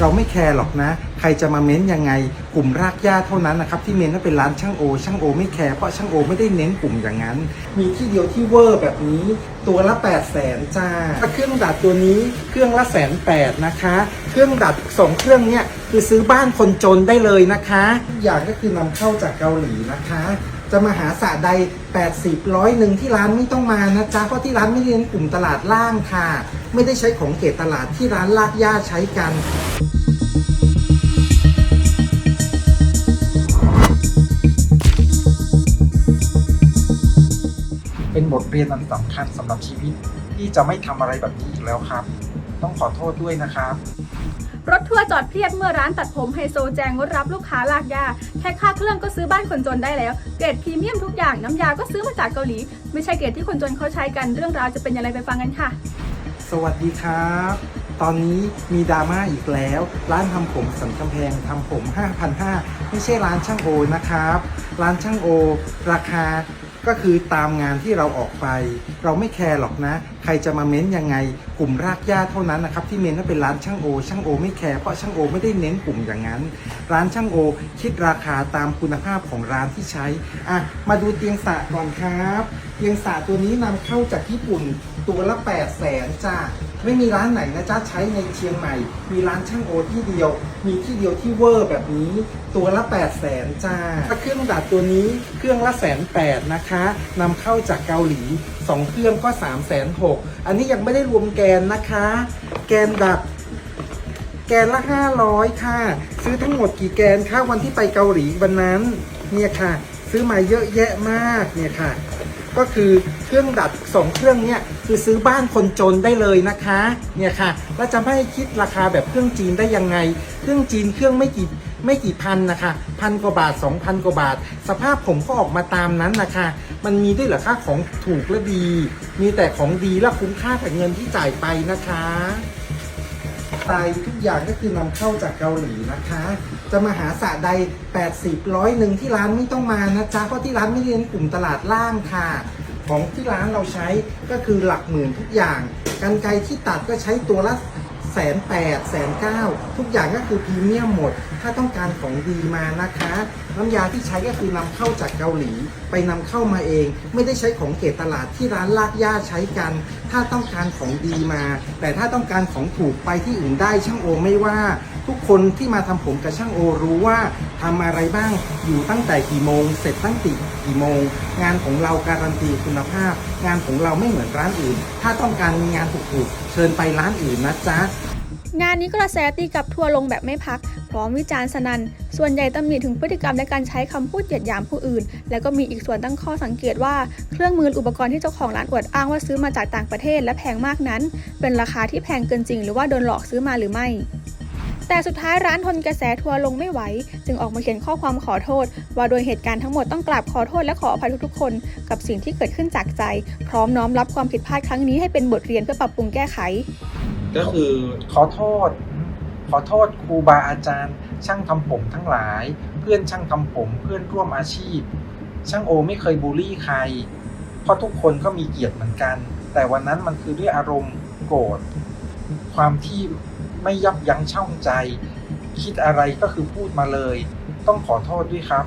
เราไม่แคร์หรอกนะ ใครจะมาเม้นยังไง กลุ่มรากหญ้าเท่านั้นนะครับ ที่เม้นว่าเป็นร้านช่างโอ ช่างโอไม่แคร์เพราะช่างโอไม่ได้เน้นกลุ่มอย่างนั้น มีที่เดียวที่เวอร์แบบนี้ ตัวละ8 0 0แสนจ้าเครื่องดัดตัวนี้เครื่องละแสนแปดนะคะ เครื่องดัดสองเครื่องเนี้ยคือซื้อบ้านคนจนได้เลยนะคะ อย่างก็คือนำเข้าจากเกาหลีนะคะ จะมาหาสระใด 80ร้อยหนึ่งที่ร้านไม่ต้องมานะจ๊ะเพราะที่ร้านไม่ได้เน้นกลุ่มตลาดล่างค่ะ ไม่ได้ใช้ของเกตตลาดที่ร้านลากย่าใช้กันเป็นบทเรียนอันสำคัญสำหรับชีวิตที่จะไม่ทำอะไรแบบนี้อีกแล้วครับ ต้องขอโทษด้วยนะครับ รถทัวร์จอดเพียบเมื่อร้านตัดผมไฮโซแจงงดรับลูกค้าลากยา แค่ค่าเครื่องก็ซื้อบ้านคนจนได้แล้ว เกรดพรีเมียมทุกอย่างน้ำยาก็ซื้อมาจากเกาหลี ไม่ใช่เกรดที่คนจนเขาใช้กันเรื่องราวจะเป็นยังไงไปฟังกันค่ะ สวัสดีครับ ตอนนี้มีดราม่าอีกแล้ว ร้านทำผมสันกำแพงทำผม 5,500 ไม่ใช่ร้านช่างโอนะครับ ร้านช่างโอ ราคา ก็คือตามงานที่เราออกไป เราไม่แคร์หรอกนะ ใครจะมาเม้นยังไงกลุ่มรากหญ้าเท่านั้นนะครับที่เม้นว่าเป็นร้านช่างโอ ช่างโอไม่แคร์เพราะช่างโอไม่ได้เน้นกลุ่มอย่างนั้น ร้านช่างโอ คิดราคาตามคุณภาพของร้านที่ใช้อะมาดูเตียงสระก่อนครับ เตียงสระตัวนี้นำเข้าจากญี่ปุ่นตัวละ 8 0 0แสนจ้า ไม่มีร้านไหนนะจ๊ะใช้ในเชียงใหม่ มีร้านช่างโอที่เดียว มีที่เดียวที่เวอร์แบบนี้ ตัวละ 8 0 0แสนจ้าเครื่องดัดตัวนี้เครื่องละแสนแปดนะคะนำเข้าจากเกาหลี 2 เครื่องก็3ามแสนหกอันนี้ยังไม่ได้รวมแกนนะคะ แกนดัดแกนละ 500 ค่ะ ซื้อทั้งหมดกี่แกนคะวันที่ไปเกาหลีวันนั้น เนี่ยค่ะ ซื้อมาเยอะแยะมากเนี่ยค่ะ ก็คือเครื่องดัดสองเครื่องเนี่ยคือซื้อบ้านคนจนได้เลยนะคะเนี่ยค่ะแล้วจะไม่ให้คิดราคาแบบเครื่องจีนได้ยังไง เครื่องจีนเครื่องไม่กี่ไม่กี่พันนะคะพันกว่าบาท 2,000 กว่าบาท สภาพผมก็ออกมาตามนั้นนะคะมันมีด้วยเหรอคะของถูกและดี มีแต่ของดีและคุ้มค่ากับเงินที่จ่ายไปนะคะ ไตทุกอย่างก็คือนำเข้าจากเกาหลีนะคะ จะมาหาสระใด 80ร้อยหนึ่งที่ร้านไม่ต้องมานะจ๊ะเพราะที่ร้านไม่ได้เน้นกลุ่มตลาดล่างค่ะ ของที่ร้านเราใช้ก็คือหลักหมื่นทุกอย่างกันไกรที่ตัดก็ใช้ตัวละ แสนแปดแสนเก้าทุกอย่างก็คือพรีเมียมหมด ถ้าต้องการของดีมานะคะ น้ำยาที่ใช้ก็คือนำเข้าจากเกาหลี ไปนำเข้ามาเอง ไม่ได้ใช้ของเกตตลาดที่ร้านลากย่าใช้กัน ถ้าต้องการของดีมา แต่ถ้าต้องการของถูกไปที่อื่นได้ช่างโอไม่ว่า ทุกคนที่มาทำผมกับช่างโอรู้ว่าทำอะไรบ้างอยู่ตั้งแต่กี่โมง เสร็จตั้งแต่กี่โมง งานของเราการันตีคุณภาพ งานของเราไม่เหมือนร้านอื่น ถ้าต้องการมีงานถูกๆ เชิญไปร้านอื่นนะจ๊ะ งานนี้กระแสตีกลับทัวลงแบบไม่พัก พร้อมวิจารณ์สนัน ส่วนใหญ่ตำหนิถึงพฤติกรรมและการใช้คำพูดเหยียดหยามผู้อื่น แล้วก็มีอีกส่วนตั้งข้อสังเกตว่าเครื่องมืออุปกรณ์ที่เจ้าของร้านอวดอ้างว่าซื้อมาจากต่างประเทศและแพงมากนั้น เป็นราคาที่แพงเกินจริง หรือว่าโดนหลอกซื้อมาหรือไม่ แต่สุดท้ายร้านทนกระแสทัวร์ลงไม่ไหว จึงออกมาเขียนข้อความขอโทษ ว่าโดยเหตุการณ์ทั้งหมดต้องกราบขอโทษและขออภัยทุกๆคน กับสิ่งที่เกิดขึ้นจากใจ พร้อมน้อมรับความผิดพลาดครั้งนี้ให้เป็นบทเรียนเพื่อปรับปรุงแก้ไข ก็คือขอโทษ ขอโทษครูบาอาจารย์ ช่างทำผมทั้งหลาย เพื่อนช่างทำผม เพื่อนร่วมอาชีพ ช่างโอไม่เคยบูลลี่ใคร เพราะทุกคนก็มีเกียรติเหมือนกัน แต่วันนั้นมันคือด้วยอารมณ์โกรธความที่ ไม่ยับยั้งชั่งใจ คิดอะไรก็คือพูดมาเลย ต้องขอโทษด้วยครับ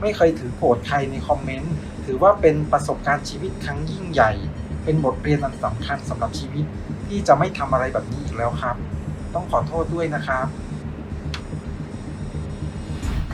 ไม่เคยถือโกรธใครในคอมเมนต์ ถือว่าเป็นประสบการณ์ชีวิตครั้งยิ่งใหญ่ เป็นบทเรียนอันสำคัญสำหรับชีวิต ที่จะไม่ทำอะไรแบบนี้อีกแล้วครับ ต้องขอโทษด้วยนะครับ